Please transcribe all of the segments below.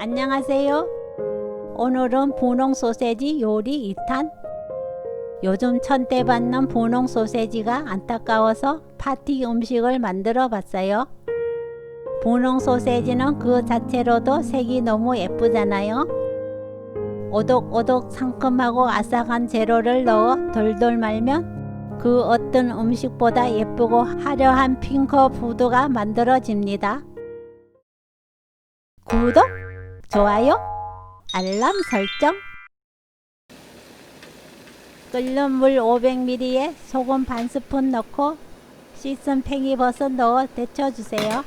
안녕하세요. 오늘은 분홍 소세지 요리 2탄. 요즘 천대 받는 분홍 소세지가 안타까워서 파티 음식을 만들어 봤어요. 분홍 소세지는 그 자체로도 색이 너무 예쁘잖아요. 오독오독 상큼하고 아삭한 재료를 넣어 돌돌 말면 그 어떤 음식보다 예쁘고 화려한 핑크 푸드가 만들어집니다. 구독, 좋아요, 알람 설정. 끓는 물 500ml에 소금 반 스푼 넣고 씻은 팽이버섯 넣어 데쳐주세요.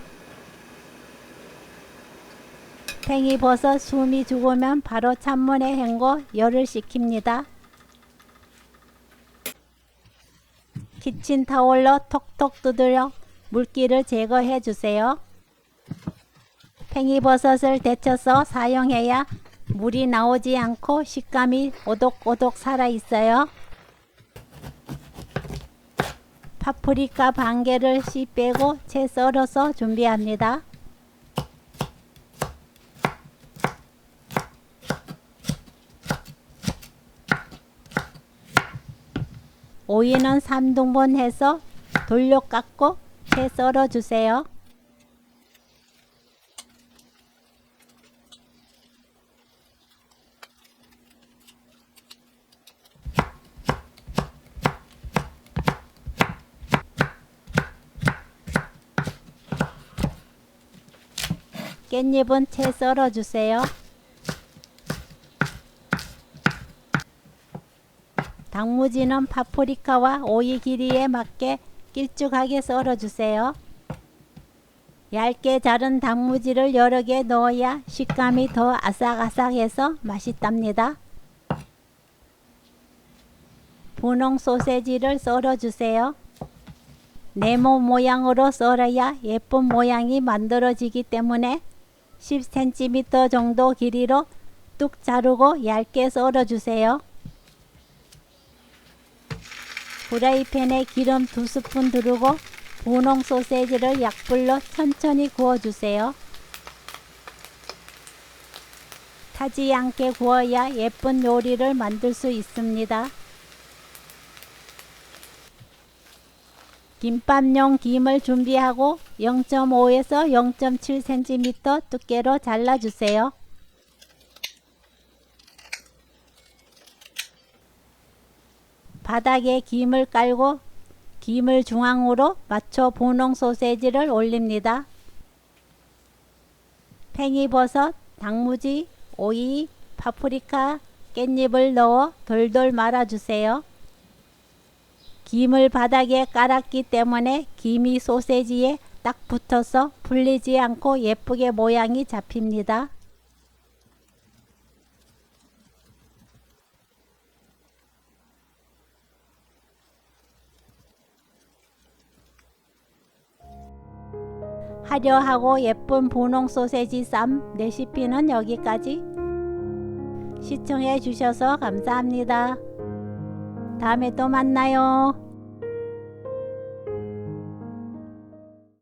팽이버섯 숨이 죽으면 바로 찬물에 헹궈 열을 식힙니다. 키친타올로 톡톡 두드려 물기를 제거해 주세요. 팽이버섯을 데쳐서 사용해야 물이 나오지 않고 식감이 오독오독 살아 있어요. 파프리카 반 개를 씨 빼고 채 썰어서 준비합니다. 오이는 3등분 해서 돌려 깎고 채 썰어 주세요. 깻잎은 채 썰어 주세요. 당무지는 파프리카와 오이 길이에 맞게 길쭉하게 썰어 주세요. 얇게 자른 단무지를 여러 개 넣어야 식감이 더 아삭아삭해서 맛있답니다. 분홍 소세지를 썰어 주세요. 네모 모양으로 썰어야 예쁜 모양이 만들어지기 때문에 10cm 정도 길이로 뚝 자르고 얇게 썰어 주세요. 프라이팬에 기름 두 스푼 두르고 분홍 소세지를 약불로 천천히 구워주세요. 타지 않게 구워야 예쁜 요리를 만들 수 있습니다. 김밥용 김을 준비하고 0.5에서 0.7cm 두께로 잘라주세요. 바닥에 김을 깔고 김을 중앙으로 맞춰 분홍 소세지를 올립니다. 팽이버섯, 당무지, 오이, 파프리카, 깻잎을 넣어 돌돌 말아주세요. 김을 바닥에 깔았기 때문에 김이 소세지에 딱 붙어서 풀리지 않고 예쁘게 모양이 잡힙니다. 화려하고 예쁜 분홍 소세지 쌈 레시피는 여기까지. 시청해 주셔서 감사합니다. 다음에 또 만나요.